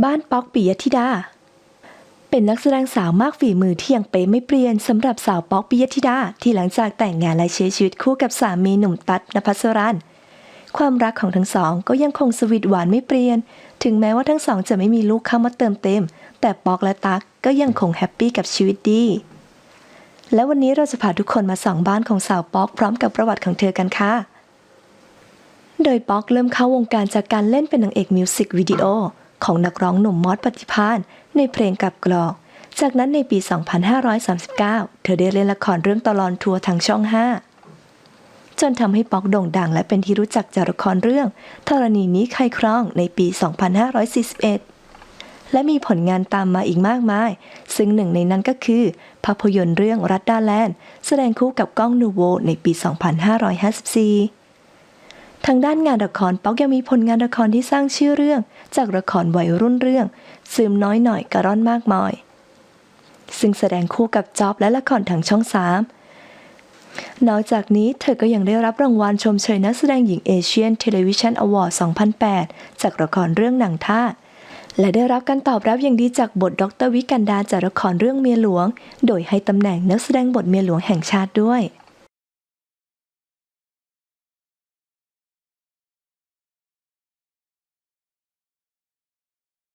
บ้านป๊อกปิยธิดา เป็นนักแสดงสาวมากฝีมือที่ยังเป๊ะไม่เปลี่ยนสำหรับสาวป๊อกปิยธิดา ที่หลังจากแต่งงานและใช้ชีวิตคู่กับสามีหนุ่มตั๊ดนภัสรันความรักของทั้งสองก็ยังคงสวีทหวานไม่เปลี่ยน ถึงแม้ว่าทั้งสองจะไม่มีลูกเข้ามาเติมเต็ม แต่ป๊อกและตั๊กก็ยังคงแฮปปี้กับชีวิตดี และวันนี้เราจะพาทุกคนมาส่องบ้านของสาวป๊อกพร้อมกับประวัติของเธอกันค่ะ โดยป๊อกเริ่มเข้าวงการจากการเล่นเป็นนางเอกมิวสิกวิดีโอ ของนักร้องหนุ่มมอสปฏิพานในเพลงกับกลอกจากนั้นในปี 2539 เธอได้เล่นละครเรื่องตลอนทัวร์ทางช่อง 5 จนทำให้ป๊อกโด่งดังและเป็นที่รู้จักจากละครเรื่องธรณีนี้ใครครองในปี 2541 และมีผลงานตามมาอีกมากมาย ซึ่งหนึ่งในนั้นก็คือ ภาพยนตร์เรื่องรัดดาแลนด์ แสดงคู่กับก้องนูโวในปี 2554 ทางด้านงานละครป๊อกยังมีผลงานละครที่สร้างชื่อเรื่อง จากละครวัยรุ่นเรื่องซึมน้อยหน่อยกระร่อนมากมายซึ่งแสดงคู่กับจอบและละครทางช่องสามนอกจากนี้เธอก็ยังได้รับรางวัลชมเชยนักแสดงหญิงเอเชียนเทเลวิชันอวอร์ด2008 จากละครเรื่องหนังท่าและได้รับการตอบรับอย่างดีจากบทดรวิกันดาจากละครเรื่องเมียหลวง โดยให้ตำแหน่งนักแสดงบทเมียหลวงแห่งชาติด้วย